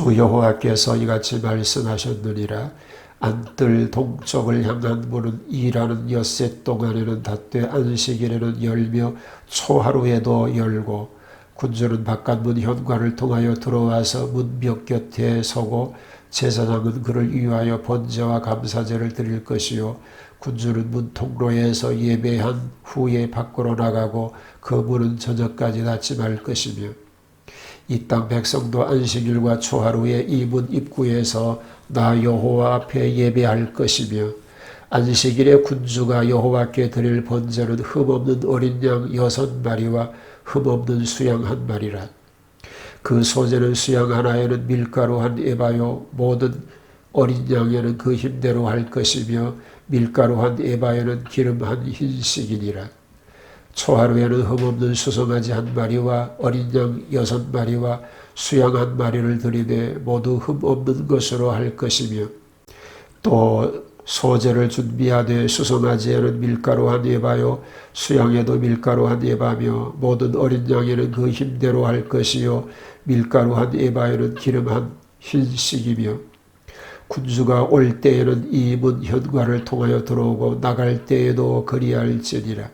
주 여호와께서 이같이 말씀하셨느니라. 안뜰 동쪽을 향한 문은 일하는 엿새 동안에는 닫되 안식일에는 열며 초하루에도 열고 군주는 바깥문 현관을 통하여 들어와서 문벽 곁에 서고 제사장은 그를 위하여 번제와 감사제를 드릴 것이요. 군주는 문 통로에서 예배한 후에 밖으로 나가고 그 문은 저녁까지 닫지 말 것이며 이 땅 백성도 안식일과 초하루에 이문 입구에서 나 여호와 앞에 예배할 것이며 안식일에 군주가 여호와께 드릴 번제는 흠없는 어린 양 여섯 마리와 흠없는 수양 한 마리라. 그 소재는 수양 하나에는 밀가루 한 에바요 모든 어린 양에는 그 힘대로 할 것이며 밀가루 한 에바에는 기름 한 흰식이니라. 초하루에는 흠없는 수송아지 한 마리와 어린 양 여섯 마리와 수양 한 마리를 들이되 모두 흠없는 것으로 할 것이며 또 소재를 준비하되 수송아지에는 밀가루 한 예바요 수양에도 밀가루 한 예바며 모든 어린 양에는 그 힘대로 할 것이요 밀가루 한 예바에는 기름 한 흰식이며 군주가 올 때에는 이 문 현관을 통하여 들어오고 나갈 때에도 그리할지니라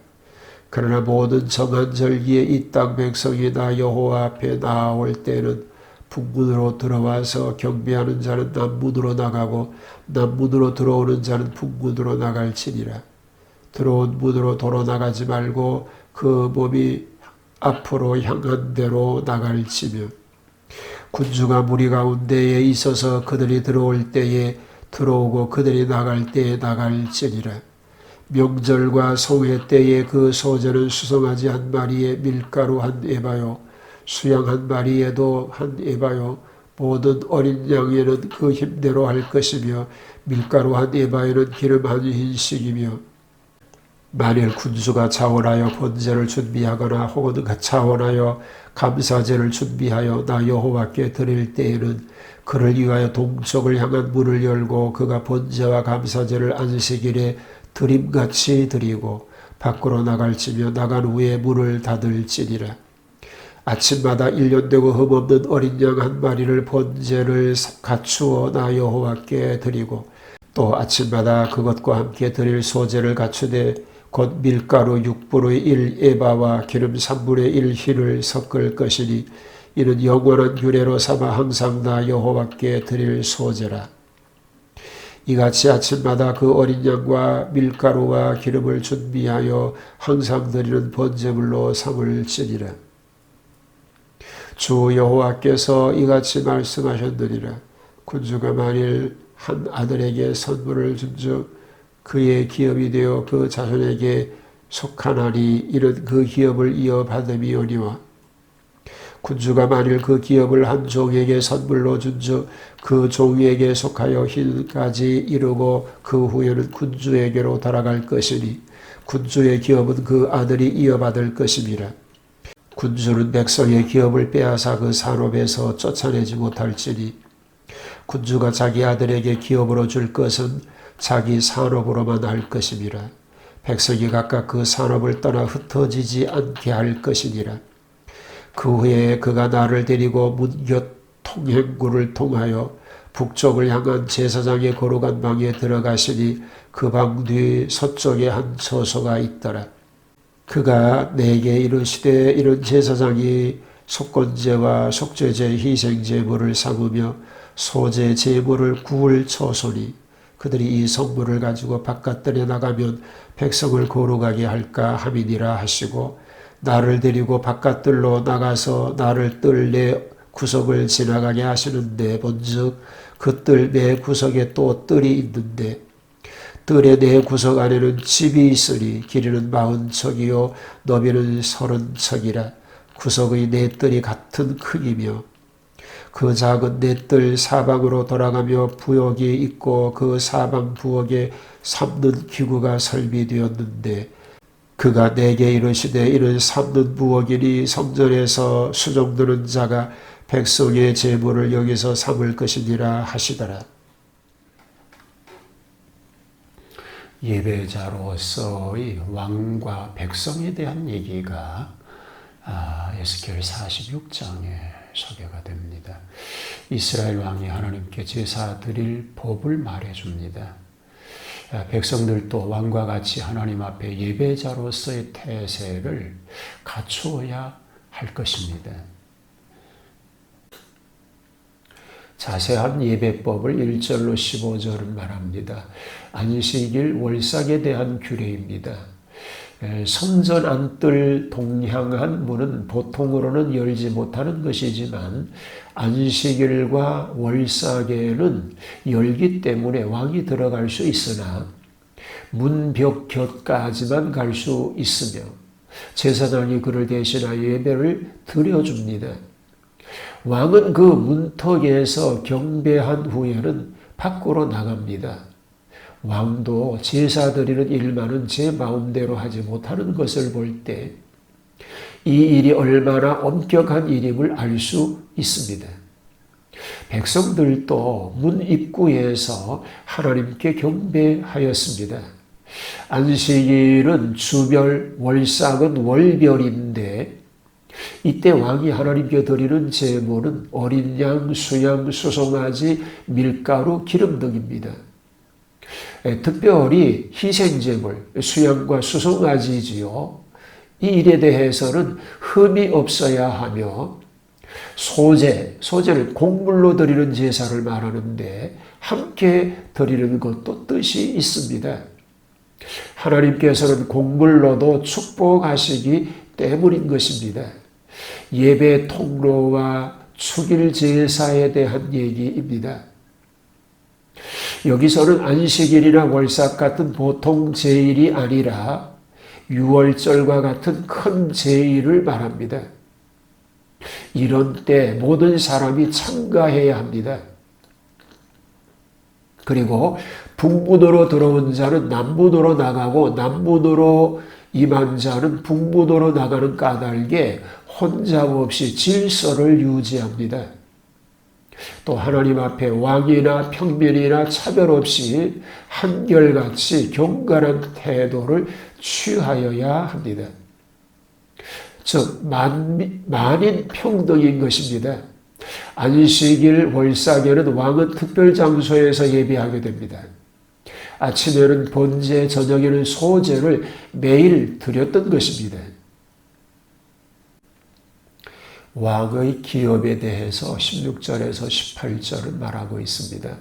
그러나 모든 정한 절기에 이 땅 백성이 나 여호와 앞에 나아올 때는 북문으로 들어와서 경배하는 자는 남문으로 나가고 남문으로 들어오는 자는 북문으로 나갈지니라. 들어온 문으로 도로 나가지 말고 그 몸이 앞으로 향한 대로 나갈지며 군주가 무리 가운데에 있어서 그들이 들어올 때에 들어오고 그들이 나갈 때에 나갈지니라. 명절과 성회 때에 그 소재는 수송아지 한 마리에 밀가루 한 에바요 수양 한 마리에도 한 에바요 모든 어린 양에는 그 힘대로 할 것이며 밀가루 한 에바에는 기름 한 흰식이며 만일 군수가 자원하여 번제를 준비하거나 혹은 자원하여 감사제를 준비하여 나 여호와께 드릴 때에는 그를 위하여 동쪽을 향한 문을 열고 그가 번제와 감사제를 안식일에 드림같이 드리고 밖으로 나갈지며 나간 후에 문을 닫을지니라. 아침마다 일년되고 흠없는 어린 양 한 마리를 번제를 갖추어 나 여호와께 드리고 또 아침마다 그것과 함께 드릴 소제를 갖추되 곧 밀가루 6분의 1 에바와 기름 3분의 1 흰을 섞을 것이니 이는 영원한 규례로 삼아 항상 나 여호와께 드릴 소제라. 이같이 아침마다 그 어린 양과 밀가루와 기름을 준비하여 항상 드리는 번제물로 삼을지니라. 주 여호와께서 이같이 말씀하셨느니라. 군주가 만일 한 아들에게 선물을 준즉 그의 기업이 되어 그 자손에게 속하나니 이런 그 기업을 이어받음이오니와 군주가 만일 그 기업을 한 종에게 선물로 준즉 그 종에게 속하여 힐까지 이르고 그 후에는 군주에게로 돌아갈 것이니 군주의 기업은 그 아들이 이어받을 것임이라. 군주는 백성의 기업을 빼앗아 그 산업에서 쫓아내지 못할지니 군주가 자기 아들에게 기업으로 줄 것은 자기 산업으로만 할 것임이라. 백성이 각각 그 산업을 떠나 흩어지지 않게 할 것이니라. 그 후에 그가 나를 데리고 문곁 통행구를 통하여 북쪽을 향한 제사장의 거룩한 방에 들어가시니 그 방 뒤 서쪽에 한 처소가 있더라. 그가 내게 이르시되 이런 제사장이 속건제와 속죄제 희생제물을 삼으며 소제 제물을 구울 처소니 그들이 이 성물을 가지고 바깥들에 나가면 백성을 거룩하게 할까 함이니라 하시고 나를 데리고 바깥들로 나가서 나를 뜰 내 구석을 지나가게 하시는데 본즉 그 뜰 내 구석에 또 뜰이 있는데 뜰의 내 구석 안에는 집이 있으니 길이는 마흔 척이요 너비는 서른 척이라 구석의 네 뜰이 같은 크기며 그 작은 넷들 사방으로 돌아가며 부엌이 있고 그 사방 부엌에 삼는 기구가 설비되었는데 그가 내게 이르시되 이는 삼는 부엌이니 성전에서 수종드는 자가 백성의 재물을 여기서 삼을 것이니라 하시더라. 예배자로서의 왕과 백성에 대한 얘기가 아, 에스겔 46장에 소개가 됩니다. 이스라엘 왕이 하나님께 제사 드릴 법을 말해 줍니다. 백성들도 왕과 같이 하나님 앞에 예배자로서의 태세를 갖추어야 할 것입니다. 자세한 예배법을 1절로 15절은 말합니다. 안식일 월삭에 대한 규례입니다. 성전 안뜰 동향한 문은 보통으로는 열지 못하는 것이지만 안식일과 월삭에는 열기 때문에 왕이 들어갈 수 있으나 문벽 곁까지만 갈 수 있으며 제사장이 그를 대신하여 예배를 드려줍니다. 왕은 그 문턱에서 경배한 후에는 밖으로 나갑니다. 왕도 제사 드리는 일만은 제 마음대로 하지 못하는 것을 볼 때 이 일이 얼마나 엄격한 일임을 알 수 있습니다. 백성들도 문 입구에서 하나님께 경배하였습니다. 안식일은 주별, 월삭은 월별인데 이때 왕이 하나님께 드리는 제물은 어린 양, 수양, 수송아지, 밀가루, 기름 등입니다. 특별히 희생제물, 수양과 수송아지지요. 이 일에 대해서는 흠이 없어야 하며 소제, 소제는 곡물로 드리는 제사를 말하는데 함께 드리는 것도 뜻이 있습니다. 하나님께서는 곡물로도 축복하시기 때문인 것입니다. 예배 통로와 축일 제사에 대한 얘기입니다. 여기서는 안식일이나 월삭 같은 보통 제일이 아니라 유월절과 같은 큰 제일을 말합니다. 이런 때 모든 사람이 참가해야 합니다. 그리고 북문으로 들어온 자는 남문으로 나가고 남문으로 임한 자는 북문으로 나가는 까닭에 혼잡 없이 질서를 유지합니다. 또 하나님 앞에 왕이나 평민이나 차별 없이 한결같이 경건한 태도를 취하여야 합니다. 즉 만, 만인 평등인 것입니다. 안식일 월삭에는 왕은 특별 장소에서 예배하게 됩니다. 아침에는 번제, 저녁에는 소제를 매일 드렸던 것입니다. 왕의 기업에 대해서 16절에서 18절은 말하고 있습니다.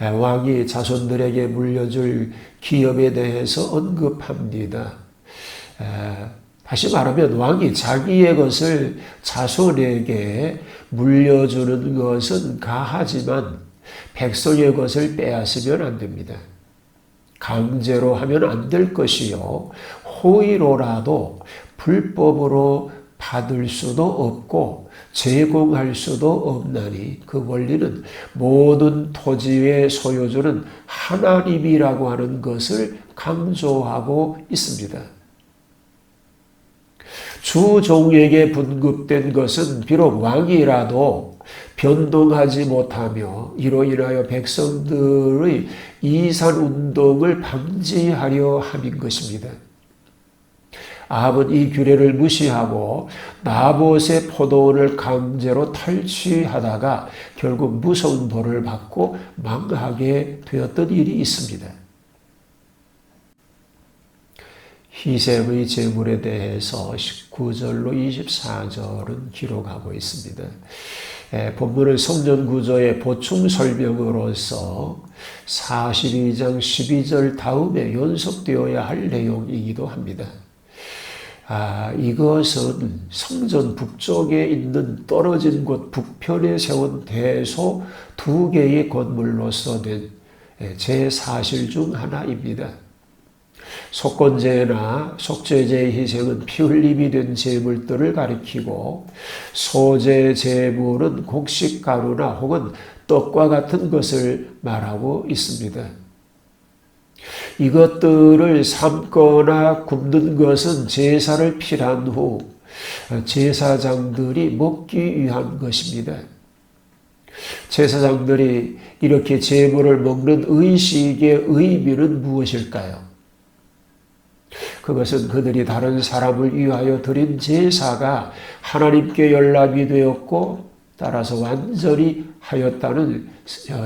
왕이 자손들에게 물려줄 기업에 대해서 언급합니다. 다시 말하면 왕이 자기의 것을 자손에게 물려주는 것은 가하지만 백성의 것을 빼앗으면 안 됩니다. 강제로 하면 안 될 것이요. 호의로라도 불법으로 받을 수도 없고 제공할 수도 없나니 그 원리는 모든 토지의 소유주는 하나님이라고 하는 것을 강조하고 있습니다. 주 종에게 분급된 것은 비록 왕이라도 변동하지 못하며 이로 인하여 백성들의 이산 운동을 방지하려 함인 것입니다. 아합은 이 규례를 무시하고 나봇의 포도원을 강제로 탈취하다가 결국 무서운 벌을 받고 망하게 되었던 일이 있습니다. 희생의 제물에 대해서 19절로 24절은 기록하고 있습니다. 본문은 성전 구조의 보충 설명으로서 42장 12절 다음에 연속되어야 할 내용이기도 합니다. 아, 이것은 성전 북쪽에 있는 떨어진 곳 북편에 세운 대소 두 개의 건물로서 된 제사실 중 하나입니다. 속건제나 속죄제의 희생은 피 흘림이 된 제물들을 가리키고 소제 제물은 곡식 가루나 혹은 떡과 같은 것을 말하고 있습니다. 이것들을 삶거나 굽는 것은 제사를 필한 후 제사장들이 먹기 위한 것입니다. 제사장들이 이렇게 제물을 먹는 의식의 의미는 무엇일까요? 그것은 그들이 다른 사람을 위하여 드린 제사가 하나님께 연락이 되었고 따라서 완전히 하였다는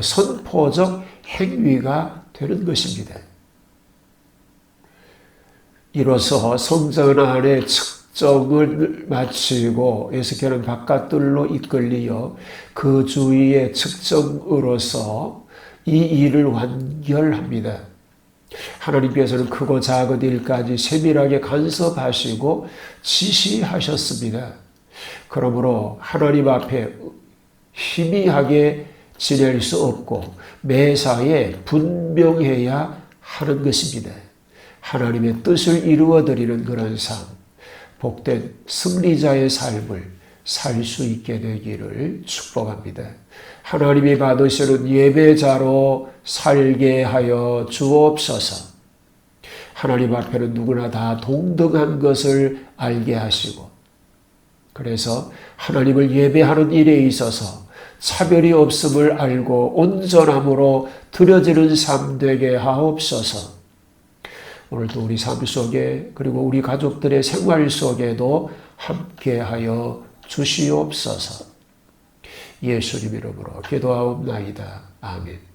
선포적 행위가 되는 것입니다. 이로써 성전 안에 측정을 마치고 에스겔은 바깥들로 이끌리어 그 주위의 측정으로서 이 일을 완결합니다. 하나님께서는 크고 작은 일까지 세밀하게 간섭하시고 지시하셨습니다. 그러므로 하나님 앞에 희미하게 지낼 수 없고 매사에 분명해야 하는 것입니다. 하나님의 뜻을 이루어 드리는 그런 삶, 복된 승리자의 삶을 살 수 있게 되기를 축복합니다. 하나님이 받으시는 예배자로 살게 하여 주옵소서. 하나님 앞에는 누구나 다 동등한 것을 알게 하시고, 그래서 하나님을 예배하는 일에 있어서 차별이 없음을 알고 온전함으로 드려지는 삶 되게 하옵소서. 오늘도 우리 삶 속에 그리고 우리 가족들의 생활 속에도 함께하여 주시옵소서. 예수님 이름으로 기도하옵나이다. 아멘.